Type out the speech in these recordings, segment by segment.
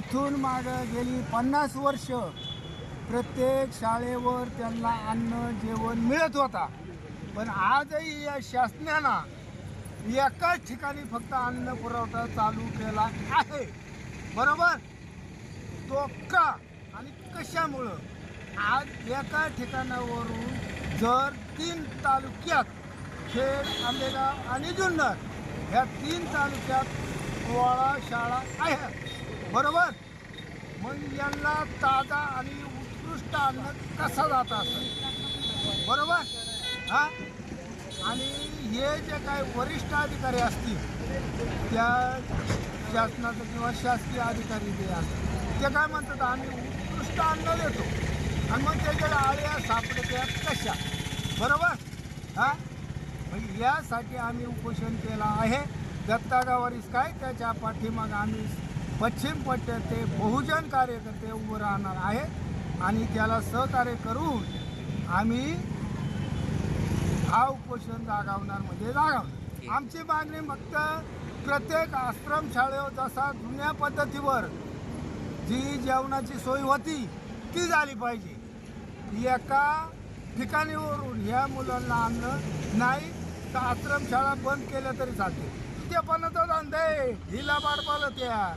तिथून माग गेली पन्नास वर्ष. प्रत्येक शाळेवर त्यांना अन्न जेवण मिळत होता. पण आजही या शासनानं एकाच ठिकाणी फक्त अन्न पुरवठा चालू केला आहे. बरोबर? तो का आणि कशामुळं? आज एका ठिकाणावरून जर तीन तालुक्यात खेड आंबेगाव आणि जुन्नर ह्या तीन तालुक्यात पोवाळा शाळा आहेत. बरोबर? मग यांना ताजा आणि उत्कृष्ट अन्न कसा जात असं बरोबर? हा? आणि हे जे काही वरिष्ठ अधिकारी असतील त्या शासनाचं किंवा शासकीय अधिकारी जे असतील ते काय म्हणतात आम्ही उत्कृष्ट अन्न देतो. आणि मग त्याच्याला आळ्या सापडत्या कशा? बरोबर? हा? मग यासाठी आम्ही उपोषण केलं आहे. दत्ता गावारीस काय? त्याच्या पाठीमाग आम्ही पश्चिम पट्ट्याचे बहुजन कार्यकर्ते उभं राहणार आहेत आणि त्याला सहकार्य करून आम्ही हा उपोषण जागावणार म्हणजे जागावणार. आमची मागणी फक्त प्रत्येक आश्रमशाळेवर जसा जुन्या पद्धतीवर जी जेवणाची सोय होती ती झाली पाहिजे. एका ठिकाणीवरून ह्या मुलांना अन्न नाही तर आश्रमशाळा बंद केल्या तरी चालते ते पणाचा धंदा आहे. ही लाभाड पालत त्या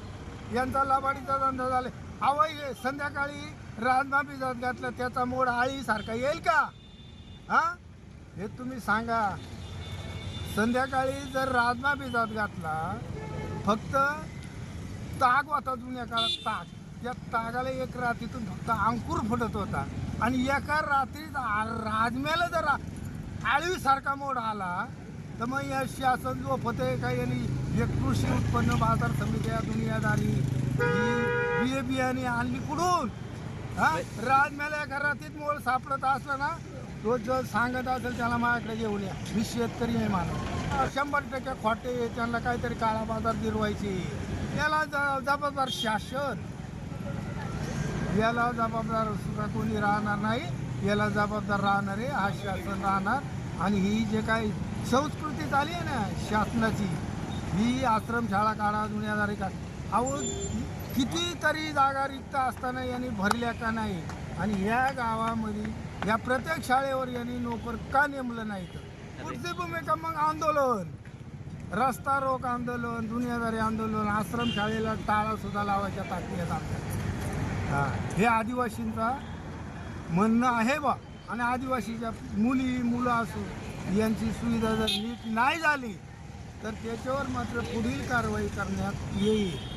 यांचा लाभाडीचा धंदा झाला. अवय संध्याकाळी राजमा भिजत घातलं त्याचा मोड आळीसारखा येईल का? हा? हे तुम्ही सांगा. संध्याकाळी जर राजमा भिजत घातला फक्त ताग होता जुन्या काळात ताग. त्या तागाला एक रात्रीतून फक्त अंकुर फुटत होता. आणि एका रात्रीत राजम्याला जर आळवीसारखा मोड आला. तर मग या शासन जो फते काही यांनी हे कृषी उत्पन्न बाजार समित्या दुनियादारी बिये बियाणे आणली कुठून? हा? राजम्याला घरातीत मोळ सापडत असला ना तो जो सांगत असेल त्याला माझ्याकडे घेऊन या. मी शेतकरी आहे मानव शंभर टक्के खोटे त्यांना काहीतरी काळा बाजार दिरवायचे याला ज- जबाबदार शासन. याला जबाबदार सुद्धा कोणी राहणार नाही. याला जबाबदार राहणार आहे हा शासन राहणार. आणि ही जे काही संस्कृती झाली आहे ना शासनाची. ही आश्रमशाळा काढा दुनियादारी का अहो कितीतरी जागा रिक्त असताना यांनी भरल्या का नाही? आणि या गावामध्ये या प्रत्येक शाळेवर यांनी नोकर का नेमलं नाही तर? पुढची भूमिका मग आंदोलन. रस्ता रोक आंदोलन दुनियादारी आंदोलन आश्रमशाळेला टाळा सुद्धा लावायच्या ताकदीत आमच्या. हे आदिवासींचा म्हणणं आहे बा. आणि आदिवासीच्या मुली मुलं असो यांची सुविधा जर नीट नाही झाली तर त्याच्यावर मात्र पुढील कारवाई करण्यात येईल.